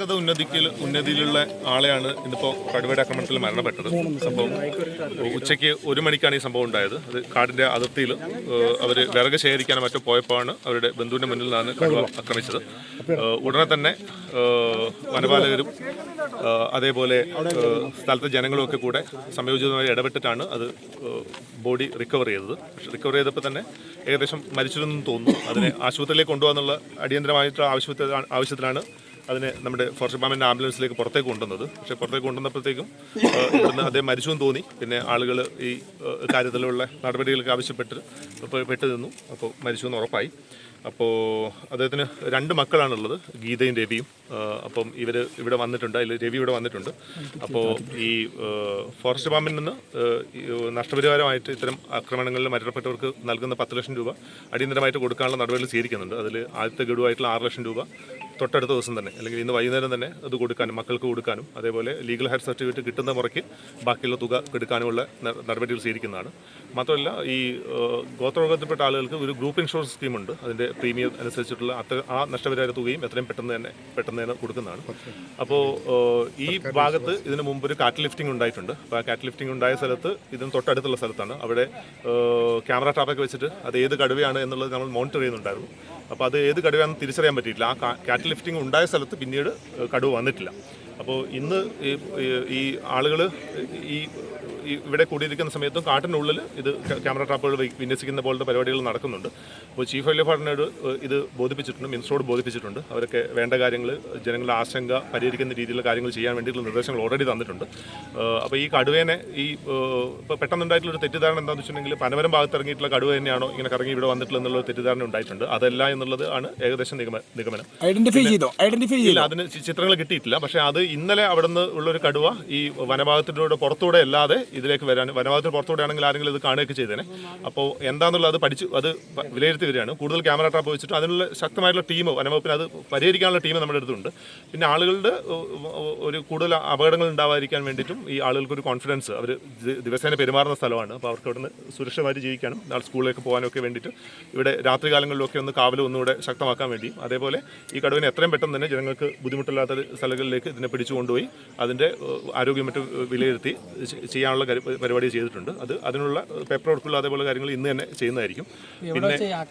ഗത ഉന്നതിക്ക് ഉന്നതിയിലുള്ള ആളെയാണ് ഇന്നിപ്പോൾ കടുവയുടെ ആക്രമണത്തിൽ മരണപ്പെട്ടത്. സംഭവം ഉച്ചയ്ക്ക് ഒരു മണിക്കാണ് ഈ സംഭവം ഉണ്ടായത്. അത് കാടിന്റെ അതിർത്തിയിൽ അവർ വിറക് ശേഖരിക്കാനും മറ്റോ പോയപ്പോഴാണ് അവരുടെ ബന്ധുവിന്റെ മുന്നിൽ നിന്നാണ് കടുവ ആക്രമിച്ചത്. ഉടനെ തന്നെ വനപാലകരും അതേപോലെ സ്ഥലത്തെ ജനങ്ങളും ഒക്കെ കൂടെ സംയോജിതമായി ഇടപെട്ടിട്ടാണ് അത് ബോഡി റിക്കവർ ചെയ്തത്. പക്ഷെ റിക്കവർ ചെയ്തപ്പോൾ തന്നെ ഏകദേശം മരിച്ചിരുന്നെന്ന് തോന്നുന്നു. അതിനെ ആശുപത്രിയിലേക്ക് കൊണ്ടുപോകാന്നുള്ള അടിയന്തരമായിട്ടുള്ള ആവശ്യത്തിലാണ് ആവശ്യത്തിലാണ് അതിനെ നമ്മുടെ ഫോറസ്റ്റ് ഡിപ്പാർട്ട്മെന്റ് ആംബുലൻസിലേക്ക് പുറത്തേക്ക് കൊണ്ടുവന്നത്. പക്ഷേ പുറത്തേക്ക് കൊണ്ടുവന്നപ്പോഴത്തേക്കും ഇവിടുന്ന് അദ്ദേഹം മരിച്ചു എന്ന് തോന്നി. പിന്നെ ആളുകൾ ഈ കാര്യത്തിലുള്ള നടപടികൾക്ക് ആവശ്യപ്പെട്ട് പെട്ടു നിന്നു. അപ്പോൾ മരിച്ചു എന്ന് ഉറപ്പായി. അപ്പോൾ അദ്ദേഹത്തിന് രണ്ട് മക്കളാണുള്ളത് ഗീതയും രവിയും. അപ്പം ഇവർ ഇവിടെ വന്നിട്ടുണ്ട്. അതിൽ രവി ഇവിടെ വന്നിട്ടുണ്ട്. അപ്പോൾ ഈ ഫോറസ്റ്റ് ഡിപ്പാർട്ട്മെന്റിൽ നിന്ന് നഷ്ടപരിഹാരമായിട്ട് ഇത്തരം ആക്രമണങ്ങളിൽ മരണപ്പെട്ടവർക്ക് നൽകുന്ന പത്ത് ലക്ഷം രൂപ അടിയന്തരമായിട്ട് കൊടുക്കാനുള്ള നടപടികൾ സ്വീകരിക്കുന്നുണ്ട്. അതിൽ ആദ്യത്തെ ഗഡുവായിട്ടുള്ള ആറ് ലക്ഷം രൂപ തൊട്ടടുത്ത ദിവസം തന്നെ അല്ലെങ്കിൽ ഇന്ന് വൈകുന്നേരം തന്നെ അത് കൊടുക്കാനും മക്കൾക്ക് കൊടുക്കാനും അതേപോലെ ലീഗൽ ഹയർ സർട്ടിഫിക്കറ്റ് കിട്ടുന്ന മുറയ്ക്ക് ബാക്കിയുള്ള തുക എടുക്കാനുമുള്ള നടപടികൾ സ്വീകരിക്കുന്നതാണ്. മാത്രമല്ല ഈ ഗോത്രവർഗത്തിൽപ്പെട്ട ആളുകൾക്ക് ഒരു ഗ്രൂപ്പ് ഇൻഷുറൻസ് സ്കീമുണ്ട് അതിന്റെ പ്രീമിയം അനുസരിച്ചിട്ടുള്ള അത്ര ആ നഷ്ടപരിഹാര തുകയും എത്രയും പെട്ടെന്ന് തന്നെ പെട്ടെന്ന് തന്നെ കൊടുക്കുന്നതാണ്. അപ്പോൾ ഈ ഭാഗത്ത് ഇതിനു മുമ്പ് ഒരു കാറ്റ് ലിഫ്റ്റിംഗ് ഉണ്ടായിട്ടുണ്ട്. അപ്പോൾ ആ കാറ്റ് ലിഫ്റ്റിംഗ് ഉണ്ടായ സ്ഥലത്ത് ഇതിന് തൊട്ടടുത്തുള്ള സ്ഥലത്താണ്. അവിടെ ക്യാമറ ടാപ്പൊക്കെ വെച്ചിട്ട് അത് ഏത് കടുവയാണ് എന്നുള്ളത് നമ്മൾ മോണിറ്റർ ചെയ്യുന്നുണ്ടായിരുന്നു. അപ്പോൾ അത് ഏത് കടുവയാണെന്ന് തിരിച്ചറിയാൻ പറ്റിയിട്ടില്ല. ആ കാറ്റൽ കാറ്റ് ലിഫ്റ്റിംഗ് ഉണ്ടായ സ്ഥലത്ത് പിന്നീട് കടുവ വന്നിട്ടില്ല. അപ്പോൾ ഇന്ന് ഈ ആളുകൾ ഈ ഇവിടെ കൂടിയിരിക്കുന്ന സമയത്തും കാട്ടിനുള്ളിൽ ഇത് ക്യാമറ ട്രാപ്പുകൾ വിന്യസിക്കുന്ന പോലത്തെ പരിപാടികൾ നടക്കുന്നുണ്ട്. അപ്പോൾ ചീഫ് വൈൽഡ് ലൈഫ് ഇത് ബോധിപ്പിച്ചിട്ടുണ്ട് മിനിസ്റ്ററോട് ബോധിപ്പിച്ചിട്ടുണ്ട്. അവരൊക്കെ വേണ്ട കാര്യങ്ങൾ ജനങ്ങളുടെ ആശങ്ക പരിഹരിക്കുന്ന രീതിയിലുള്ള കാര്യങ്ങൾ ചെയ്യാൻ വേണ്ടിയിട്ടുള്ള നിർദ്ദേശങ്ങൾ ഓൾറെഡി തന്നിട്ടുണ്ട്. അപ്പോൾ ഈ കടുവേനെ ഈ ഇപ്പോൾ പെട്ടെന്നുണ്ടായിട്ടുള്ള ഒരു തെറ്റിദ്ധാരണ എന്താണെന്ന് വെച്ചിട്ടുണ്ടെങ്കിൽ പനമരം ഭാഗത്ത് ഇറങ്ങിയിട്ടുള്ള കടുവ തന്നെയാണോ ഇങ്ങനെ കറങ്ങി ഇവിടെ വന്നിട്ടുള്ള എന്നുള്ള തെറ്റിദ്ധാരണ ഉണ്ടായിട്ടുണ്ട്. അതല്ല എന്നുള്ളത് ആണ് ഏകദേശം നിഗമ നിഗമനം. ഐഡന്റിഫൈ ചെയ്തോ? ഐഡന്റിഫൈ ചെയ്തില്ല അതിന് ചിത്രങ്ങൾ കിട്ടിയിട്ടില്ല. പക്ഷേ അത് ഇന്നലെ അവിടെ നിന്ന് ഉള്ളൊരു കടുവ ഈ വനഭാഗത്തിലൂടെ പുറത്തൂടെ അല്ലാതെ ഇതിലേക്ക് വരാൻ വനവാദത്തിന് പുറത്തൂടെ ആണെങ്കിൽ ആരെങ്കിലും ഇത് കാണുകയൊക്കെ ചെയ്തേനെ. അപ്പോൾ എന്താണെന്നുള്ളത് അത് പഠിച്ചു അത് വിലയിരുത്തി വരികയാണ്. കൂടുതൽ ക്യാമറ ട്രാപ്പ് വെച്ചിട്ട് അതിനുള്ള ശക്തമായിട്ടുള്ള ടീം വനവകുപ്പിന് അത് പരിഹരിക്കാനുള്ള ടീം നമ്മുടെ അടുത്തുണ്ട്. പിന്നെ ആളുകളുടെ ഒരു കൂടുതൽ അപകടങ്ങൾ ഉണ്ടാവാതിരിക്കാൻ വേണ്ടിയിട്ടും ഈ ആളുകൾക്ക് ഒരു കോൺഫിഡൻസ് അവർ ദിവസേന പെരുമാറുന്ന സ്ഥലമാണ്. അപ്പോൾ അവർക്ക് അവിടെ നിന്ന് സുരക്ഷിതമായിട്ട് ജീവിക്കാനും നാളെ സ്കൂളിലേക്ക് പോകാനൊക്കെ വേണ്ടിയിട്ട് ഇവിടെ രാത്രി കാലങ്ങളിലൊക്കെ ഒന്ന് കാവൽ ഒന്നുകൂടെ ശക്തമാക്കാൻ വേണ്ടിയും അതേപോലെ ഈ കടുവിനെ എത്രയും പെട്ടെന്ന് തന്നെ ജനങ്ങൾക്ക് ബുദ്ധിമുട്ടില്ലാത്ത സ്ഥലങ്ങളിലേക്ക് ഇതിനെ പിടിച്ചു കൊണ്ടുപോയി അതിന്റെ ആരോഗ്യം മറ്റും വിലയിരുത്തി ചെ- ചെയ്യാനുള്ള പരിപാടി ചെയ്തിട്ടുണ്ട്. അത് അതിനുള്ള പേപ്പർ വർക്കുള്ള അതേപോലെ കാര്യങ്ങൾ ഇന്ന് തന്നെ ചെയ്യുന്നതായിരിക്കും. പിന്നെ